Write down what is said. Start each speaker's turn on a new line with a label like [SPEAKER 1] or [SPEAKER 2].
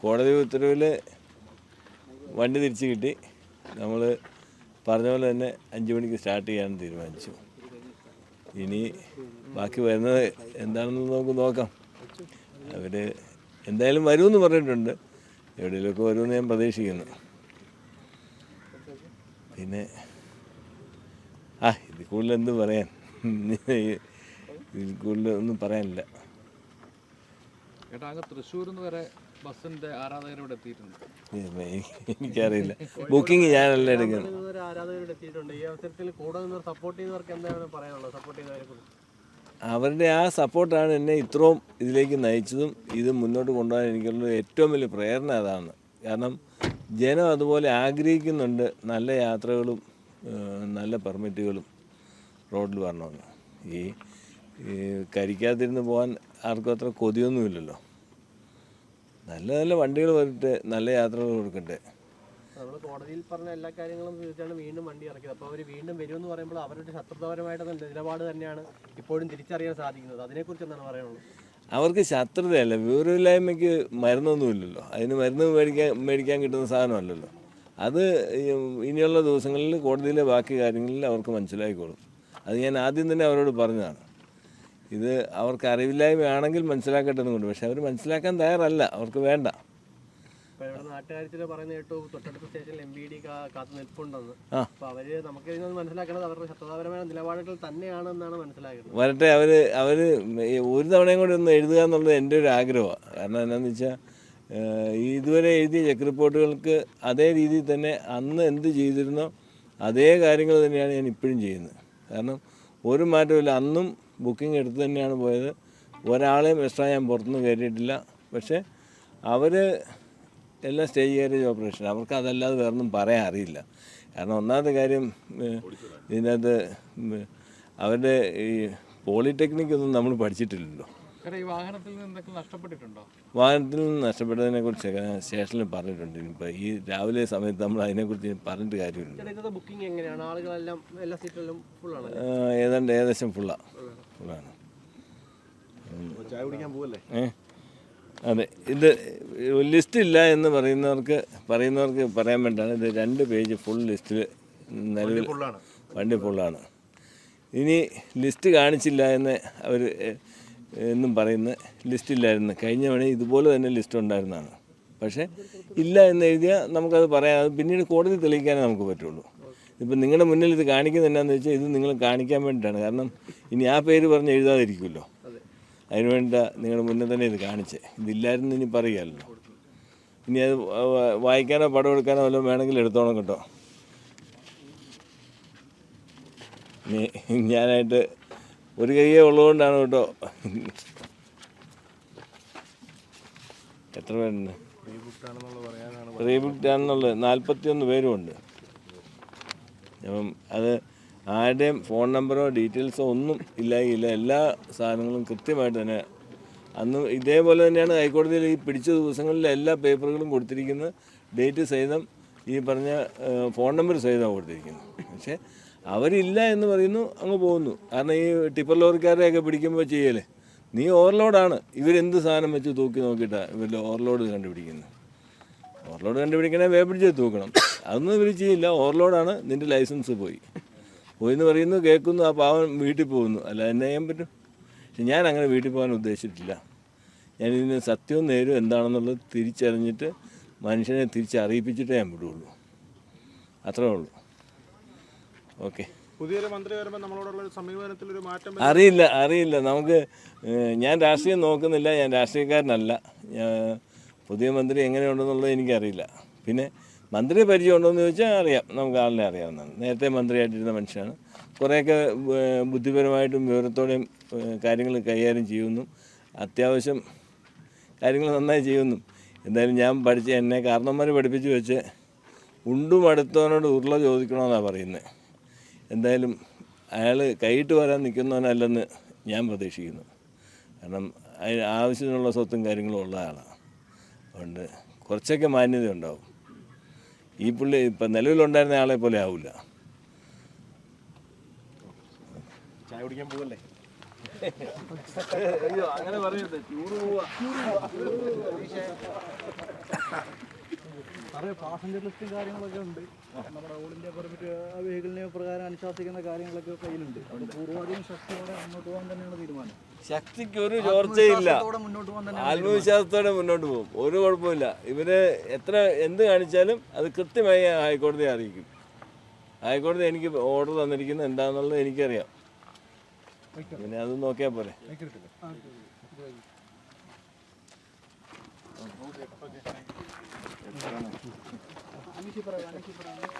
[SPEAKER 1] കോടതി ഉത്തരവിൽ വണ്ടി തിരിച്ചു കിട്ടി. നമ്മൾ പറഞ്ഞ പോലെ തന്നെ അഞ്ച് മണിക്ക് സ്റ്റാർട്ട് ചെയ്യാൻ തീരുമാനിച്ചു. ഇനി ബാക്കി വരുന്നത് എന്താണെന്ന് നമുക്ക് നോക്കാം. അവർ എന്തായാലും വരുമെന്ന് പറഞ്ഞിട്ടുണ്ട്. എവിടെയെങ്കിലുമൊക്കെ വരുമെന്ന് ഞാൻ പ്രതീക്ഷിക്കുന്നു. പിന്നെ ആ ഇത് കൂടുതൽ എന്ത് പറയാൻ. ഇതിൽ കൂടുതൽ ഒന്നും പറയാനില്ല.
[SPEAKER 2] ചേട്ടാ അങ്ങ് തൃശ്ശൂരിൽ നിന്ന് വരെ ബസ്സിന്റെ ആരാധകരോട് എത്തിയിട്ടുണ്ട്.
[SPEAKER 1] എനിക്കറിയില്ല. ബുക്കിംഗ് ഞാനല്ല എടുക്കുന്നത്?
[SPEAKER 3] ഇതുവരെ ആരാധകരോട് എത്തിയിട്ടുണ്ട്. ഈ അവസരത്തിൽ കൂടെ നിന്ന് സപ്പോർട്ട് ചെയ്യുന്നവർക്ക് എന്താണ് പറയാനുള്ളത്? സപ്പോർട്ട് കുറിച്ച്.
[SPEAKER 1] അവരുടെ ആ സപ്പോർട്ടാണ് എന്നെ ഇത്രയും ഇതിലേക്ക് നയിച്ചതും ഇത് മുന്നോട്ട് കൊണ്ടുപോകാൻ എനിക്കുള്ള ഏറ്റവും വലിയ പ്രേരണ അതാണ്. കാരണം ജനം അതുപോലെ ആഗ്രഹിക്കുന്നുണ്ട് നല്ല യാത്രകളും നല്ല പെർമിറ്റുകളും റോഡിൽ വരണമെന്ന്. ഈ ഈ കരിക്കാതിരുന്ന് പോകാൻ ആർക്കും അത്ര കൊതിയൊന്നുമില്ലല്ലോ. നല്ല നല്ല വണ്ടികൾ വരട്ടെ നല്ല യാത്രകൾ കൊടുക്കട്ടെ
[SPEAKER 3] നമ്മൾ കോടതിയിൽ പറഞ്ഞ എല്ലാ കാര്യങ്ങളും തീർച്ചയായും വീണ്ടും വണ്ടി ഇറക്കിയത്. അപ്പോൾ അവർ വീണ്ടും വരുമെന്ന് പറയുമ്പോൾ അവരുടെ ശത്രുതപരമായിട്ടുള്ള നിലപാട് തന്നെയാണ് ഇപ്പോഴും തിരിച്ചറിയാൻ സാധിക്കുന്നത്. അതിനെക്കുറിച്ച് എന്താണ് പറയുന്നത്
[SPEAKER 1] അവർക്ക് ശത്രുതയല്ല വിവരമില്ലായ്മയ്ക്ക് മരുന്നൊന്നുമില്ലല്ലോ. അതിന് മരുന്ന് മേടിക്കാൻ മേടിക്കാൻ കിട്ടുന്ന സാധനമല്ലല്ലോ. അത് ഇനിയുള്ള ദിവസങ്ങളിൽ കോടതിയിലെ ബാക്കി കാര്യങ്ങളിൽ അവർക്ക് മനസ്സിലായിക്കോളും. അത് ഞാൻ ആദ്യം തന്നെ അവരോട് പറഞ്ഞതാണ്. ഇത് അവർക്ക് അറിവില്ലായ്മയാണെങ്കിൽ മനസ്സിലാക്കട്ടെ എന്നുകൊണ്ട് പക്ഷെ അവർ മനസ്സിലാക്കാൻ തയ്യാറല്ല. അവർക്ക് വേണ്ട. വരട്ടെ അവർ അവർ ഒരു തവണയും കൂടി ഒന്ന് എഴുതുക എന്നുള്ളത് എന്റെ ഒരു ആഗ്രഹമാണ് കാരണം എന്താണെന്ന് വെച്ചാൽ ഇതുവരെ എഴുതിയ ചെക്ക് റിപ്പോർട്ടുകൾക്ക് അതേ രീതിയിൽ തന്നെ അന്ന് എന്ത് ചെയ്തിരുന്നോ അതേ കാര്യങ്ങൾ തന്നെയാണ് ഞാൻ ഇപ്പോഴും ചെയ്യുന്നത്. കാരണം ഒരു മാറ്റമില്ല അന്നും ബുക്കിംഗ് എടുത്ത് തന്നെയാണ് പോയത്. ഒരാളെയും എക്സ്ട്രാ ഞാൻ പുറത്തുനിന്ന് കയറിയിട്ടില്ല. പക്ഷേ അവർ എല്ലാം സ്റ്റേജ് കയറിയ ഓപ്പറേഷൻ അവർക്ക് അതല്ലാതെ വേറൊന്നും പറയാൻ അറിയില്ല. കാരണം ഒന്നാമത്തെ കാര്യം ഇതിനകത്ത് അവരുടെ ഈ പോളിടെക്നിക് ഒന്നും നമ്മൾ പഠിച്ചിട്ടില്ലല്ലോ.
[SPEAKER 2] വാഹനത്തിൽ നിന്ന്
[SPEAKER 1] നഷ്ടപ്പെട്ടതിനെ കുറിച്ചൊക്കെ സ്റ്റേഷനിൽ പറഞ്ഞിട്ടുണ്ട്. ഇപ്പോൾ ഈ രാവിലെ സമയത്ത് നമ്മൾ അതിനെക്കുറിച്ച് പറഞ്ഞിട്ട് കാര്യമില്ല.
[SPEAKER 3] ബുക്കിംഗ് എങ്ങനെയാണ്? ആളുകളെല്ലാം എല്ലാ സീറ്റിലും ഫുള്ളാണ്
[SPEAKER 1] ഏഹ്, ഏതാണ്ട് ഏകദേശം ഫുള്ളാണ് ഫുള്ളാണ്
[SPEAKER 4] ചായ കുടിക്കാൻ പോവല്ലേ?
[SPEAKER 1] അതെ ഇത് ലിസ്റ്റ് ഇല്ല എന്ന് പറയുന്നവർക്ക് പറയുന്നവർക്ക് പറയാൻ വേണ്ടാണ് ഇത് രണ്ട് പേജ് ഫുൾ ലിസ്റ്റിൽ നിലവിൽ വണ്ടി ഫുള്ളാണ് ഇനി ലിസ്റ്റ് കാണിച്ചില്ല എന്ന് അവർ എന്നും പറയുന്ന ലിസ്റ്റ് ഇല്ലായിരുന്നു കഴിഞ്ഞ തവണ ഇതുപോലെ തന്നെ ലിസ്റ്റ് ഉണ്ടായിരുന്നതാണ് പക്ഷേ ഇല്ല എന്ന് എഴുതിയാൽ നമുക്കത് പറയാം. അത് പിന്നീട് കോടതി തെളിയിക്കാനേ നമുക്ക് പറ്റുള്ളൂ. ഇപ്പം നിങ്ങളുടെ മുന്നിൽ ഇത് കാണിക്കുന്നത് എന്നാന്ന് വെച്ചാൽ ഇത് നിങ്ങൾ കാണിക്കാൻ വേണ്ടിയിട്ടാണ്. കാരണം ഇനി ആ പേര് പറഞ്ഞ് എഴുതാതിരിക്കുമല്ലോ. അതിന് വേണ്ട നിങ്ങളുടെ മുന്നിൽ തന്നെ ഇത് കാണിച്ചേ. ഇതില്ലായിരുന്നു ഇനി പറയുകയല്ലോ ഇനി അത് വായിക്കാനോ പടം എടുക്കാനോ വല്ലതും വേണമെങ്കിൽ എടുത്തോണം കേട്ടോ. ഞാനായിട്ട് ഒരു കൈയേ ഉള്ളതുകൊണ്ടാണ് കേട്ടോ. എത്ര പേരുണ്ട്? റീബുക്ഡ് ആണെന്നുള്ളത് നാൽപ്പത്തിയൊന്ന് പേരുമുണ്ട്. അപ്പം അത് ആരുടെയും ഫോൺ നമ്പറോ ഡീറ്റെയിൽസോ ഒന്നും ഇല്ലായില്ല. എല്ലാ സാധനങ്ങളും കൃത്യമായിട്ട് തന്നെ. അന്ന് ഇതേപോലെ തന്നെയാണ് ഹൈക്കോടതിയിൽ ഈ പിടിച്ച ദിവസങ്ങളിൽ എല്ലാ പേപ്പറുകളും കൊടുത്തിരിക്കുന്നത്. ഡേറ്റ് സഹിതം ഈ പറഞ്ഞ ഫോൺ നമ്പർ സഹിതമാണ് കൊടുത്തിരിക്കുന്നത്. പക്ഷേ അവരില്ല എന്ന് പറയുന്നു അങ്ങ് പോകുന്നു. കാരണം ഈ ടിപ്പർ ലോറിക്കാരെയൊക്കെ പിടിക്കുമ്പോൾ ചെയ്യലേ. നീ ഓവർലോഡാണ്. ഇവരെന്ത് സാധനം വെച്ച് തൂക്കി നോക്കിയിട്ടാണ് ഇവർ ഓവർലോഡ് കണ്ടുപിടിക്കുന്നത്? ഓവർലോഡ് കണ്ടുപിടിക്കണേ വേപിടിച്ച് തൂക്കണം. അതൊന്നും ഇവർ ചെയ്യില്ല. ഓവർലോഡാണ്. നിന്റെ ലൈസൻസ് പോയി. പോയി എന്ന് പറയുന്നു കേൾക്കുന്നു ആ പാവൻ വീട്ടിൽ പോകുന്നു. അല്ല എന്നെ ചെയ്യാൻ പറ്റും? പക്ഷെ ഞാൻ അങ്ങനെ വീട്ടിൽ പോകാൻ ഉദ്ദേശിച്ചിട്ടില്ല. ഞാൻ ഇതിന് സത്യവും നേരും എന്താണെന്നുള്ളത് തിരിച്ചറിഞ്ഞിട്ട് മനുഷ്യനെ തിരിച്ചറിയിപ്പിച്ചിട്ടേ ഞാൻ വിടുള്ളൂ. അത്രേ ഉള്ളൂ. ഓക്കെ.
[SPEAKER 4] പുതിയൊരു മന്ത്രി വരുമ്പോൾ നമ്മളോടുള്ള ഒരു സമീപനത്തിൽ ഒരു മാറ്റം
[SPEAKER 1] അറിയില്ല അറിയില്ല. നമുക്ക് ഞാൻ രാഷ്ട്രീയം നോക്കുന്നില്ല. ഞാൻ രാഷ്ട്രീയക്കാരനല്ല. പുതിയ മന്ത്രി എങ്ങനെയുണ്ടെന്നുള്ളത് എനിക്കറിയില്ല. പിന്നെ മന്ത്രി പരിചയം ഉണ്ടോയെന്ന് ചോദിച്ചാൽ അറിയാം. നമുക്ക് ആളിനെ അറിയാവുന്നതാണ്. നേരത്തെ മന്ത്രിയായിട്ടിരുന്ന മനുഷ്യനാണ്. കുറേയൊക്കെ ബുദ്ധിപരമായിട്ടും വിവരത്തോടെയും കാര്യങ്ങൾ കൈകാര്യം ചെയ്യുന്നു. അത്യാവശ്യം കാര്യങ്ങൾ നന്നായി ചെയ്യുന്നു. എന്തായാലും ഞാൻ പഠിച്ച എന്നെ കാരണന്മാർ പഠിപ്പിച്ച് വെച്ച് ഉണ്ടും അടുത്തവനോട് ഉരുള ചോദിക്കണമെന്നാണ് പറയുന്നത് എന്തായാലും അയാൾ കൈയിട്ട് വരാൻ നിൽക്കുന്നവനല്ലെന്ന് ഞാൻ പ്രതീക്ഷിക്കുന്നു. കാരണം അതിന് ആവശ്യത്തിനുള്ള സ്വത്തും കാര്യങ്ങളും ഉള്ള ആളാണ് അതുകൊണ്ട് കുറച്ചൊക്കെ മാന്യത ഉണ്ടാവും ഈ പുള്ളി ഇപ്പം നിലവിലുണ്ടായിരുന്ന ആളെ പോലെ ആവില്ല
[SPEAKER 4] ചായ കുടിക്കാൻ പോവല്ലേ?
[SPEAKER 1] അയ്യോ അങ്ങനെ പറയരുത്. ടൂറ് പോവാ.
[SPEAKER 5] സാറേ പാസഞ്ചർ ലിസ്റ്റും കാര്യങ്ങളൊക്കെ ഉണ്ട്. നമ്മുടെ ഓൾ ഇന്ത്യ പെർമിറ്റ് വെഹിക്കിളിനെ പ്രകാരം അനുശാസിക്കുന്ന കാര്യങ്ങളൊക്കെ കയ്യിലുണ്ട്. അത് പൂർവാധികം ശക്തിയോടെ മുന്നോട്ട് പോകാൻ തന്നെയാണ് തീരുമാനം.
[SPEAKER 1] ശക്തിക്ക് ഒരു ചോർച്ചയില്ല.
[SPEAKER 5] ആത്മവിശ്വാസത്തോടെ മുന്നോട്ട് പോകാൻ തന്നെയാണ്
[SPEAKER 1] ആത്മവിശ്വാസത്തോടെ മുന്നോട്ട് പോകും. ഒരു കുഴപ്പമില്ല ഇവർ എത്ര എന്ത് കാണിച്ചാലും അത് കൃത്യമായി ഹൈക്കോടതിയെ അറിയിക്കും. ഹൈക്കോടതി എനിക്ക് ഓർഡർ തന്നിരിക്കുന്നത് എന്താണെന്നുള്ളത് എനിക്കറിയാം. പിന്നെ അത് നോക്കിയാൽ പോരെ.
[SPEAKER 5] പറയാം പറയാം.